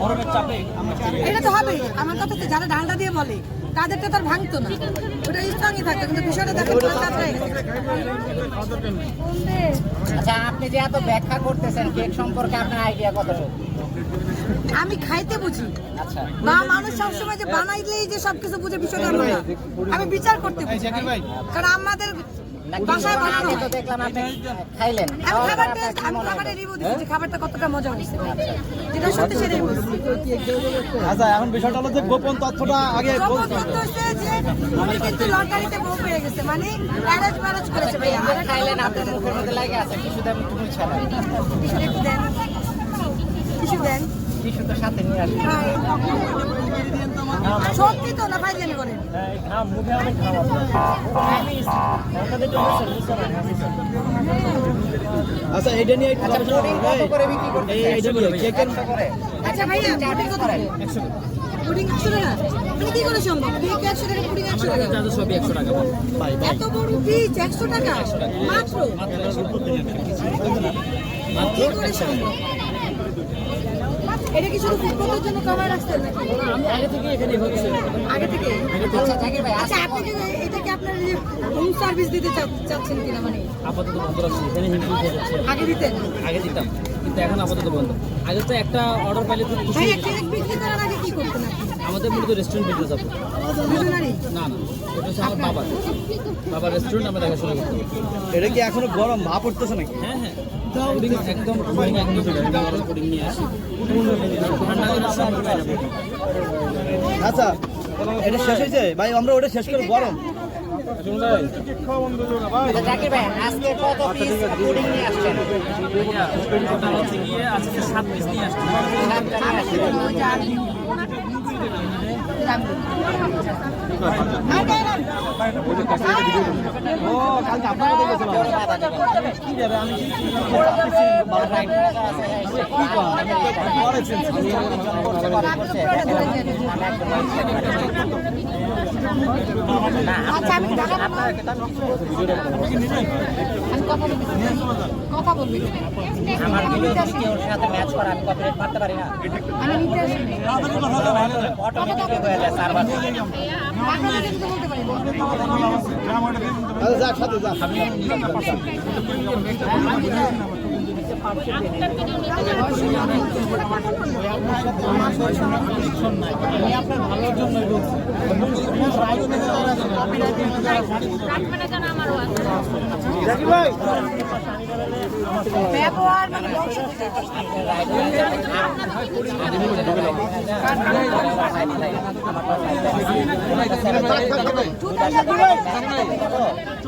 গরমের চাপে আমরা এটা তো হবে। আমার কথা হচ্ছে যারা ডালটা দিয়ে বলে তাদেরটা তার ভাঙতো না। ওটা স্ট্রংই থাকতো কিন্তু বিষয়টা দেখেন আচ্ছা আপনি যে এত ব্যাখ্যা করতেছেন কেক সম্পর্কে আপনার আইডিয়া কতটুকু আমি খাইতে বুঝি। আচ্ছা। বা মানুষ সবসময় যে বানাইলেই যে সবকিছু বুঝে বিষয়টা না। আমি বিচার করতে বুঝি। কারণ আমাদের বাসায় বানানো তো দেখলাম আপনি খাইলেন। আমি খাবার টেস্ট আমি মনে খাবারটা রিভিউ দিচ্ছি খাবারটা কতটা মজা হয়েছে? যেটা সত্যি সেটাই বলছি। আচ্ছা এখন বিষয়টা হলো যে গোপন তথ্যটা আগে গোপন তথ্য হচ্ছে যে উনি কিন্তু লটারিতে বউ পেয়ে গেছে মানে অ্যারেঞ্জ ম্যারেজ করেছে ভাইয়া। আর খাইলেন আপনার মুখের মধ্যে লাগে আছে কিছু দাম একটু মুছে না টিস্যু দেন টিস্যু দেন। টিস্যু তো সাথে নিয়ে আসবেন হ্যাঁ সত্যি তো না ফাইজলামি করেন? ঘাম মুখে অনেক ঘাম আচ্ছা এটা নিয়ে আচ্ছা কত করে বিক্রি করতে এই- এইটা নিয়ে কেকের একশো করে। আচ্ছা ভাইয়া পুডিং কত করে? পুডিং একশো টাকা? মানে কি করে সম্ভব? কেক একশো টাকা পুডিং টাকা? সবই একশো টাকা। ভাই ভাই এত বড় পিস একশো টাকা? মাত্র? কি করে সম্ভব? এটা কি শুধু ফুটবলের জন্য কভার রাখছেন নাকি? আগে থেকে এখানে হচ্ছে। আগে থেকে? আচ্ছা জাকির ভাই আচ্ছা আপনি কি এটা কি আপনার হোম সার্ভিস দিতে চাচ্ছেন কিনা মানে? আপাতত বন্ধ রাখছি এখানে হিন্দি আগে দিতেন? আগে দিতাম। কিন্তু এখন আপাতত বন্ধ। আগে তো একটা অর্ডার পাইলে খুব খুশি আমাদের মূলত রেস্টুরেন্ট বিজনেস আছে। না না ওটা হচ্ছে আমার বাবার। বাবার রেস্টুরেন্ট আমরা দেখাশোনা করতে এটা কি এখনও গরম? ভাব পড়তেছে নাকি? হ্যাঁ হ্যাঁ। একদম। আচ্ছা এটা শেষ হয়েছে? ভাই আমরা ওটা শেষ করে গরম। জাকির ভাই আজকে কত পিস? পুডিং নিয়ে আসছেন টোটাল হচ্ছে গিয়ে আজকে সাত পিস নিয়ে আসছি সাতটা নিয়ে আসছেন ও কালকে আপনাকে দেখেছিলাম কি যাবে আমি কি আচ্ছা আমি কথা বলবি কথা বলবি। আমার ভিডিও কেউ সাথে ম্যাচ করে আমি কপিরাইট মারতে পারি না। আমি নিতে আসিনি। অটোমেটিক হয়ে যায় সার্ভার। আচ্ছা যাক সাথে যাক। ব্যবহার মানে হচ্ছে প্রায়োরিটি কি কথাবার্তা বলেছে আপনার মতো করে